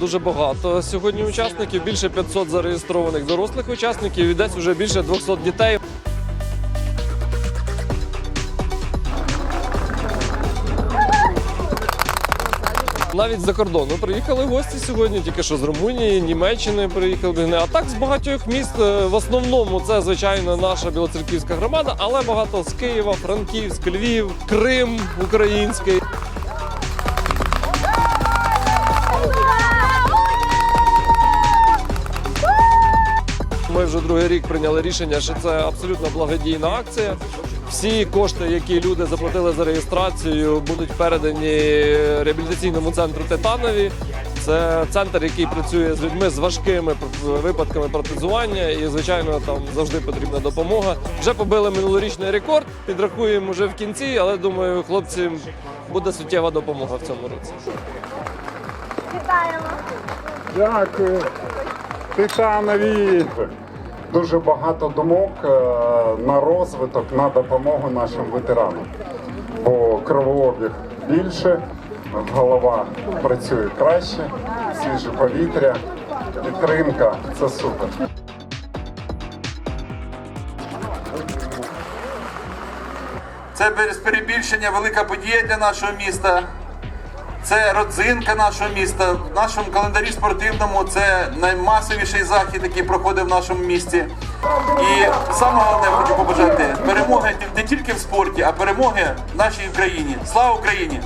Дуже багато сьогодні учасників, більше 500 зареєстрованих дорослих учасників і десь вже більше 200 дітей. Навіть з-за кордону приїхали гості сьогодні, тільки що з Румунії, Німеччини приїхали. А так з багатьох міст. е, В основному це звичайно наша білоцерківська громада, але багато з Києва, Франківськ, Львів, Крим український. Ми вже другий рік прийняли рішення, що це абсолютно благодійна акція. Всі кошти, які люди заплатили за реєстрацію, будуть передані реабілітаційному центру Титанові. Це центр, який працює з людьми з важкими випадками протезування, і звичайно там завжди потрібна допомога. Вже побили минулорічний рекорд, підрахуємо вже в кінці, але думаю, хлопцям буде суттєва допомога в цьому році. Вітаємо! Дякую. Титанові. Дуже багато думок е, на розвиток, на допомогу нашим ветеранам. Бо кровообіг більше, голова працює краще, свіже повітря, підтримка це супер. Це без перебільшення велика подія для нашого міста. Це родзинка нашого міста. В нашому календарі спортивному це наймасовіший захід, який проходить в нашому місті. І саме головне хочу побажати перемоги не тільки в спорті, а перемоги в нашій Україні. Слава Україні!